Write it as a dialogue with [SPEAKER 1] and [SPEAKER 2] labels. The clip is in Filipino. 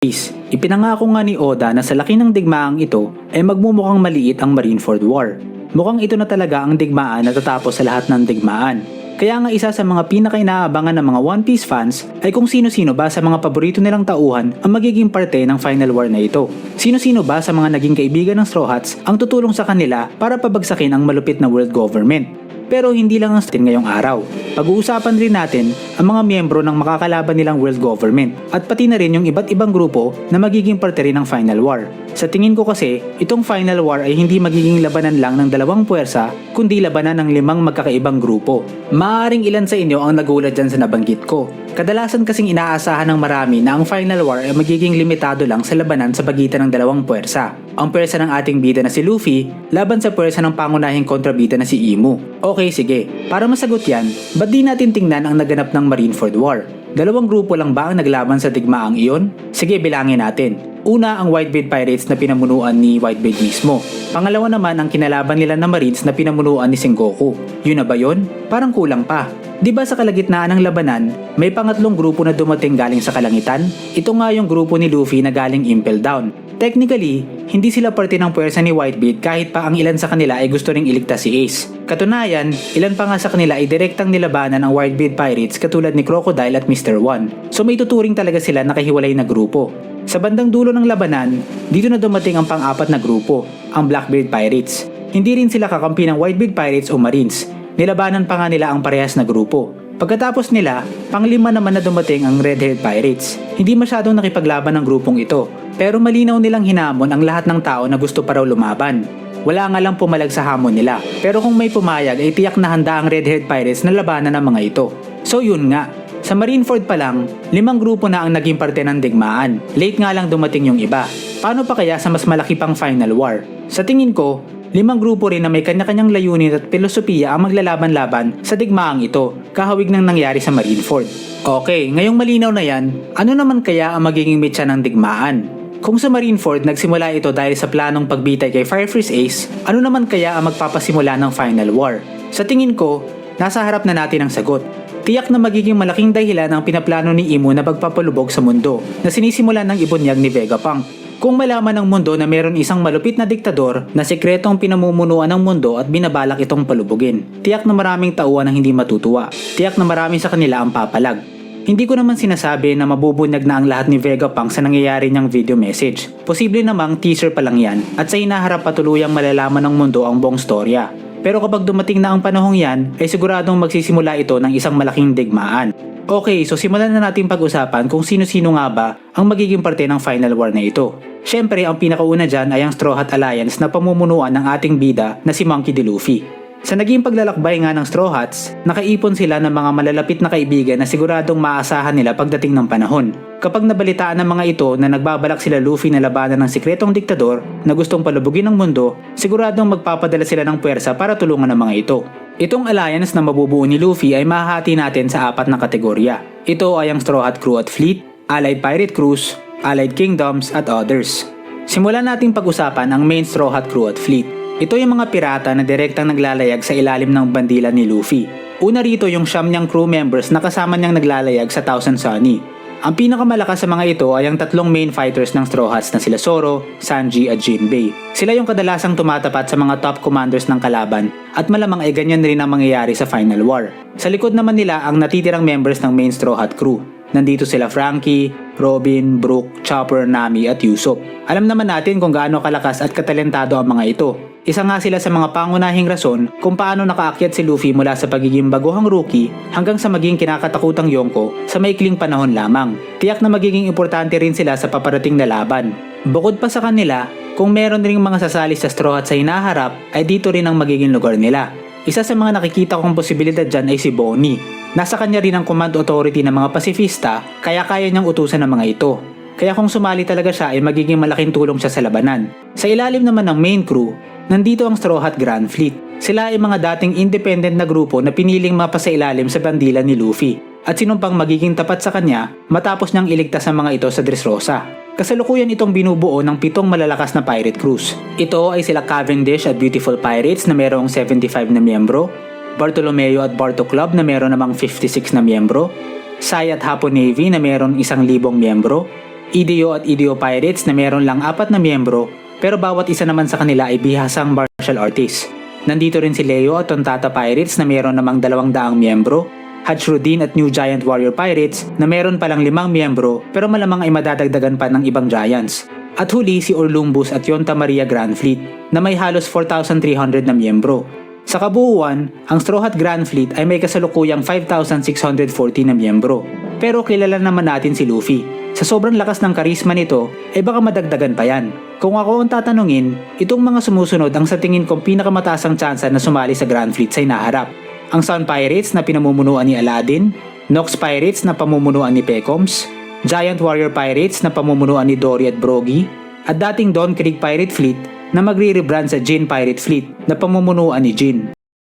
[SPEAKER 1] Is, ipinangako nga ni Oda na sa laki ng digmaang ito ay magmumukhang maliit ang Marineford War. Mukhang ito na talaga ang digmaan na tatapos sa lahat ng digmaan. Kaya nga isa sa mga pinaka-inaabangan ng mga One Piece fans ay kung sino-sino ba sa mga paborito nilang tauhan ang magiging parte ng Final War na ito. Sino-sino ba sa mga naging kaibigan ng Straw Hats ang tutulong sa kanila para pabagsakin ang malupit na world government. Pero hindi lang ang atin ngayong araw. Pag-uusapan rin natin ang mga miyembro ng makakalaban nilang world government at pati na rin yung iba't ibang grupo na magiging parte rin ng Final War. Sa tingin ko kasi, itong Final War ay hindi magiging labanan lang ng dalawang puwersa, kundi labanan ng limang magkakaibang grupo. Maaring ilan sa inyo ang nagulat dyan sa nabanggit ko. Kadalasan kasing inaasahan ng marami na ang Final War ay magiging limitado lang sa labanan sa pagitan ng dalawang puwersa. Ang puwersa ng ating bida na si Luffy laban sa puwersa ng pangunahing kontrabida na si Imu. Okay sige, para masagot yan, ba't di natin tingnan ang naganap ng Marineford War? Dalawang grupo lang ba ang naglaban sa digmaang iyon? Sige bilangin natin. Una ang Whitebeard Pirates na pinamunuan ni Whitebeard mismo. Pangalawa naman ang kinalaban nila na Marines na pinamunuan ni Sengoku. Yun na ba yun? Parang kulang pa. Di ba sa kalagitnaan ng labanan, may pangatlong grupo na dumating galing sa kalangitan? Ito nga yung grupo ni Luffy na galing Impel Down. Technically, hindi sila parte ng puwersa ni Whitebeard kahit pa ang ilan sa kanila ay gusto ring iligtas si Ace. Katunayan, ilan pa nga sa kanila ay direktang nilabanan ng Whitebeard Pirates katulad ni Crocodile at Mr. One. So may tuturing talaga sila na kahiwalay na grupo. Sa bandang dulo ng labanan, dito na dumating ang pang-apat na grupo, ang Blackbeard Pirates. Hindi rin sila kakampi ng Whitebeard Pirates o Marines. Nilabanan pa nga nila ang parehas na grupo. Pagkatapos nila, panglima naman na dumating ang Red-Haired Pirates. Hindi masyadong nakipaglaban ng grupong ito, pero malinaw nilang hinamon ang lahat ng tao na gusto pa raw lumaban. Wala nga lang pumalag sa hamon nila, pero kung may pumayag ay tiyak na handa ang Red-Haired Pirates na labanan ng mga ito. So yun nga, sa Marineford pa lang, limang grupo na ang naging parte ng digmaan. Late nga lang dumating yung iba. Paano pa kaya sa mas malaki pang Final War? Sa tingin ko, limang grupo rin na may kanya-kanyang layunin at filosofiya ang maglalaban-laban sa digmaang ito, kahawig ng nangyari sa Marineford. Okay, ngayong malinaw na yan, ano naman kaya ang magiging mitya ng digmaan? Kung sa Marineford nagsimula ito dahil sa planong pagbitay kay Firefreeze Ace, ano naman kaya ang magpapasimula ng Final War? Sa tingin ko, nasa harap na natin ang sagot. Tiyak na magiging malaking dahilan ang pinaplano ni Imo na pagpapalubog sa mundo na sinisimulan ng ibunyag ni Vegapunk. Kung malaman ng mundo na meron isang malupit na diktador na sekretong pinamumunuan ng mundo at binabalak itong palubugin, tiyak na maraming tauhan ang hindi matutuwa. Tiyak na marami sa kanila ang papalag. Hindi ko naman sinasabi na mabubunyag na ang lahat ni Vegapunk sa nangyayari niyang video message. Posible namang teaser pa lang yan at sa hinaharap patuluyang malalaman ng mundo ang buong storya. Pero kapag dumating na ang panahong yan, ay siguradong magsisimula ito ng isang malaking digmaan. Okay, so simulan na natin pag-usapan kung sino-sino nga ba ang magiging parte ng Final War na ito. Siyempre, ang pinakauna dyan ay ang Straw Hat Alliance na pamumunuan ng ating bida na si Monkey D. Luffy. Sa naging paglalakbay nga ng Straw Hats, nakaipon sila ng mga malalapit na kaibigan na siguradong maasahan nila pagdating ng panahon. Kapag nabalitaan ng mga ito na nagbabalak sila Luffy na labanan ng sikretong diktador na gustong palubugin ng mundo, siguradong magpapadala sila ng puwersa para tulungan ng mga ito. Itong alliance na mabubuo ni Luffy ay mahahati natin sa apat na kategorya. Ito ay ang Straw Hat Crew at Fleet, Allied Pirate Crews, Allied Kingdoms at others. Simulan nating pag-usapan ang main Straw Hat Crew at Fleet. Ito yung mga pirata na direktang naglalayag sa ilalim ng bandila ni Luffy. Una rito yung siyam niyang crew members na kasama niyang naglalayag sa Thousand Sunny. Ang pinakamalakas sa mga ito ay ang tatlong main fighters ng Straw Hats na sila Zoro, Sanji at Jinbei. Sila yung kadalasang tumatapat sa mga top commanders ng kalaban at malamang ay ganyan rin ang mangyayari sa Final War. Sa likod naman nila ang natitirang members ng main Straw Hat crew. Nandito sila Frankie, Robin, Brook, Chopper, Nami at Yusop. Alam naman natin kung gaano kalakas at katalentado ang mga ito. Isa nga sila sa mga pangunahing rason kung paano nakaakyat si Luffy mula sa pagiging baguhang rookie hanggang sa maging kinakatakutang Yonko sa maikling panahon lamang. Tiyak na magiging importante rin sila sa paparating na laban. Bukod pa sa kanila, kung meron ring mga sasali sa Straw Hat sa hinaharap ay dito rin ang magiging lugar nila. Isa sa mga nakikita kong posibilidad dyan ay si Bonnie. Nasa kanya rin ang command authority ng mga pasifista kaya kaya niyang utusan ng mga ito. Kaya kung sumali talaga siya ay magiging malaking tulong siya sa labanan. Sa ilalim naman ng main crew, nandito ang Straw Hat Grand Fleet. Sila ay mga dating independent na grupo na piniling mapasailalim sa bandila ni Luffy at sinumpang magiging tapat sa kanya matapos niyang iligtas ang mga ito sa Dressrosa. Kasalukuyan itong binubuo ng pitong malalakas na pirate crews. Ito ay sila Cavendish at Beautiful Pirates na mayroong 75 na miyembro, Bartolomeo at Barto Club na mayroon namang 56 na miyembro, Sai at Hapon Navy na mayroong isang libong miyembro, EDO at EDO Pirates na meron lang apat na miyembro pero bawat isa naman sa kanila ay bihasang martial artist. Nandito rin si Leo at Tontata Pirates na meron namang dalawang daang miyembro, Hatchrodin at New Giant Warrior Pirates na meron palang limang miyembro pero malamang ay madadagdagan pa ng ibang giants. At huli si Orlumbus at Yonta Maria Grand Fleet na may halos 4,300 na miyembro. Sa kabuuan, ang Straw Hat Grand Fleet ay may kasalukuyang 5,640 na miyembro. Pero kilala naman natin si Luffy. Sa sobrang lakas ng karisma nito, ay baka madagdagan pa yan. Kung ako ang tatanungin, itong mga sumusunod ang sa tingin kong pinakamataas ang tsansa na sumali sa Grand Fleet sa inaharap. Ang Sun Pirates na pinamumunuan ni Aladdin, Nox Pirates na pamumunuan ni Pecoms, Giant Warrior Pirates na pamumunuan ni Dory at Brogy, at dating Dawn Creek Pirate Fleet na magre-rebrand sa Jin Pirate Fleet na pamumunuan ni Jin.